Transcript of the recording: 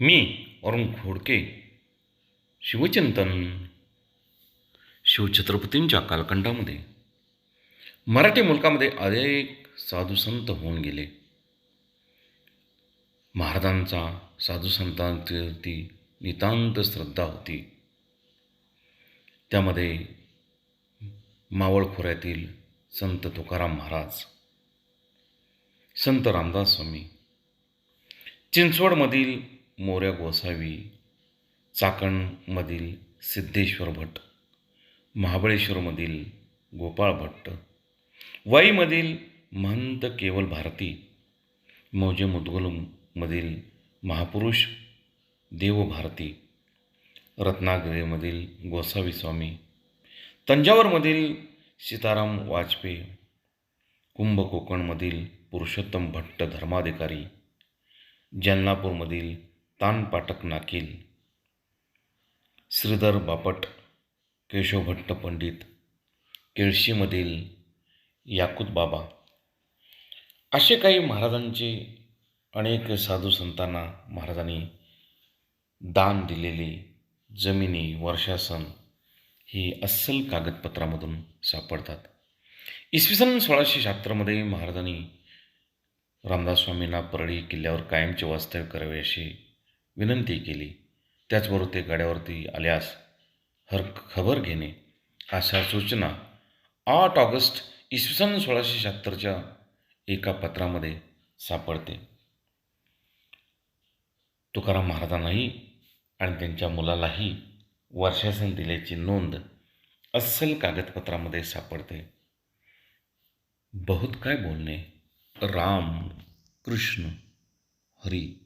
मी अरुण खोडके शिवचिंतन शिवछत्रपतींच्या कालखंडामध्ये. मराठी मुलकामध्ये अनेक साधुसंत होऊन गेले. महाराजांचा साधुसंतांवरती नितांत श्रद्धा होती. त्यामध्ये मावळखोऱ्यातील संत तुकाराम महाराज संत रामदास स्वामी चिंचवडमधील मोऱ्या गोसावी चाकणमधील सिद्धेश्वर भट महाबळेश्वरमधील गोपाळ भट्ट वाईमधील महंत केवल भारती मौजे मुदगलमधील महापुरुष देवभारती रत्नागिरीमधील गोसावी स्वामी तंजावरमधील सीताराम वाजपेयी कुंभकोकणमधील पुरुषोत्तम भट्ट धर्माधिकारी जलनापूरमधील तानपाटक नाकील. श्रीधर बापट केशवभट्ट पंडित केळशीमधील याकूत बाबा. असे काही महाराजांचे अनेक साधू संतांना महाराजांनी दान दिलेली जमिनी वर्षासन ही अस्सल कागदपत्रामधून सापडतात. इसवी सन सोळाशे शहात्तरमध्ये महाराजांनी रामदास स्वामींना परळी किल्ल्यावर कायमचे वास्तव्य करावे अशी विनंती केली. त्याचबरोबर ते गाड्यावरती आल्यास हर खबर घेणे अशा सूचना आठ ऑगस्ट इसवी सन सोळाशे शहात्तरच्या एका पत्रामध्ये सापडते. तुकाराम महाराजांनाही आणि त्यांच्या मुलालाही वर्षासन दिल्याची नोंद अस्सल कागदपत्रामध्ये सापडते. बहुत काय बोलणे? राम कृष्ण हरी